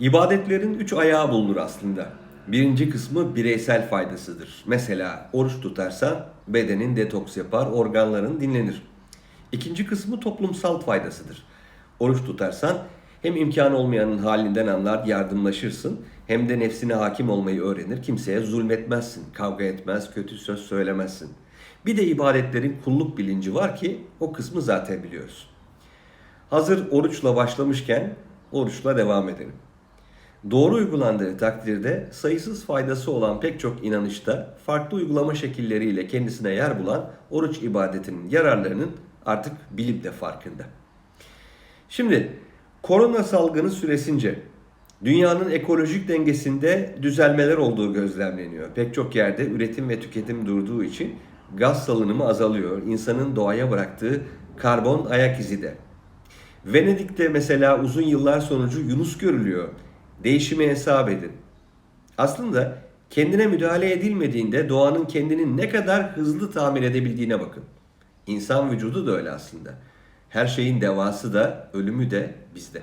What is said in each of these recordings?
İbadetlerin üç ayağı bulunur aslında. Birinci kısmı bireysel faydasıdır. Mesela oruç tutarsan bedenin detoks yapar, organların dinlenir. İkinci kısmı toplumsal faydasıdır. Oruç tutarsan hem imkanı olmayanın halinden anlar, yardımlaşırsın hem de nefsine hakim olmayı öğrenir. Kimseye zulmetmezsin, kavga etmez, kötü söz söylemezsin. Bir de ibadetlerin kulluk bilinci var ki o kısmı zaten biliyoruz. Hazır oruçla başlamışken oruçla devam edelim. Doğru uygulandığı takdirde sayısız faydası olan pek çok inanışta farklı uygulama şekilleriyle kendisine yer bulan oruç ibadetinin yararlarının artık bilim de farkında. Şimdi korona salgını süresince dünyanın ekolojik dengesinde düzelmeler olduğu gözlemleniyor. Pek çok yerde üretim ve tüketim durduğu için gaz salınımı azalıyor. İnsanın doğaya bıraktığı karbon ayak izi de. Venedik'te mesela uzun yıllar sonucu Yunus görülüyor. Değişimi hesap edin. Aslında kendine müdahale edilmediğinde doğanın kendini ne kadar hızlı tamir edebildiğine bakın. İnsan vücudu da öyle aslında. Her şeyin devası da ölümü de bizde.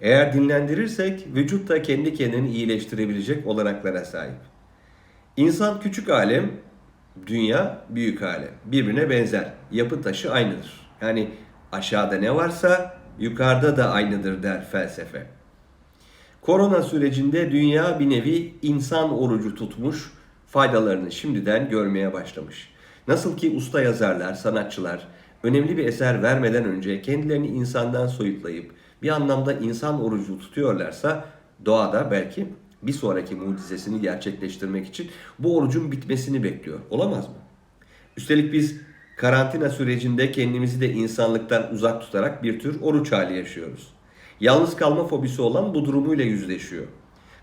Eğer dinlendirirsek vücut da kendi kendini iyileştirebilecek olanaklara sahip. İnsan küçük alem, dünya büyük alem. Birbirine benzer. Yapı taşı aynıdır. Yani aşağıda ne varsa yukarıda da aynıdır der felsefe. Korona sürecinde dünya bir nevi insan orucu tutmuş, faydalarını şimdiden görmeye başlamış. Nasıl ki usta yazarlar, sanatçılar önemli bir eser vermeden önce kendilerini insandan soyutlayıp bir anlamda insan orucu tutuyorlarsa doğada belki bir sonraki mucizesini gerçekleştirmek için bu orucun bitmesini bekliyor. Olamaz mı? Üstelik biz karantina sürecinde kendimizi de insanlıktan uzak tutarak bir tür oruç hali yaşıyoruz. Yalnız kalma fobisi olan bu durumuyla yüzleşiyor.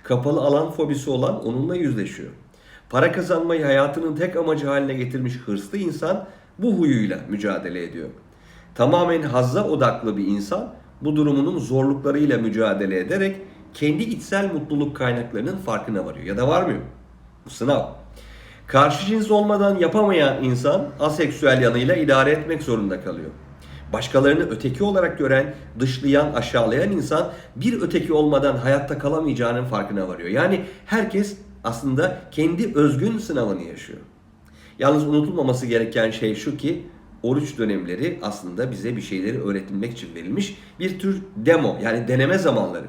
Kapalı alan fobisi olan onunla yüzleşiyor. Para kazanmayı hayatının tek amacı haline getirmiş hırslı insan bu huyuyla mücadele ediyor. Tamamen hazza odaklı bir insan bu durumunun zorluklarıyla mücadele ederek kendi içsel mutluluk kaynaklarının farkına varıyor. Ya da varmıyor. Bu sınav. Karşı cins olmadan yapamayan insan aseksüel yanıyla idare etmek zorunda kalıyor. Başkalarını öteki olarak gören, dışlayan, aşağılayan insan bir öteki olmadan hayatta kalamayacağının farkına varıyor. Yani herkes aslında kendi özgün sınavını yaşıyor. Yalnız unutulmaması gereken şey şu ki oruç dönemleri aslında bize bir şeyleri öğretilmek için verilmiş bir tür demo yani deneme zamanları.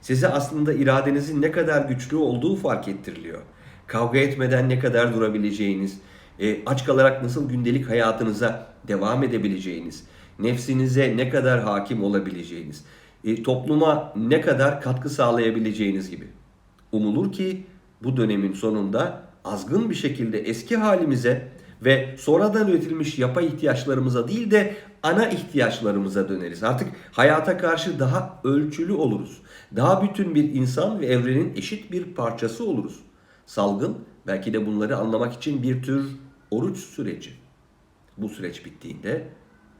Size aslında iradenizin ne kadar güçlü olduğu fark ettiriliyor. Kavga etmeden ne kadar durabileceğiniz, e, aç kalarak nasıl gündelik hayatınıza devam edebileceğiniz, nefsinize ne kadar hakim olabileceğiniz, e, topluma ne kadar katkı sağlayabileceğiniz gibi. Umulur ki bu dönemin sonunda azgın bir şekilde eski halimize ve sonradan üretilmiş yapay ihtiyaçlarımıza değil de ana ihtiyaçlarımıza döneriz. Artık hayata karşı daha ölçülü oluruz. Daha bütün bir insan ve evrenin eşit bir parçası oluruz. Salgın belki de bunları anlamak için bir tür oruç süreci. Bu süreç bittiğinde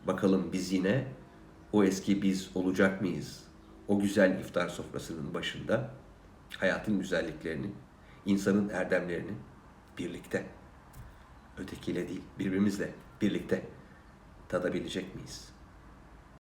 bakalım biz yine o eski biz olacak mıyız? O güzel iftar sofrasının başında hayatın güzelliklerini, insanın erdemlerini birlikte, ötekiyle değil birbirimizle birlikte tadabilecek miyiz?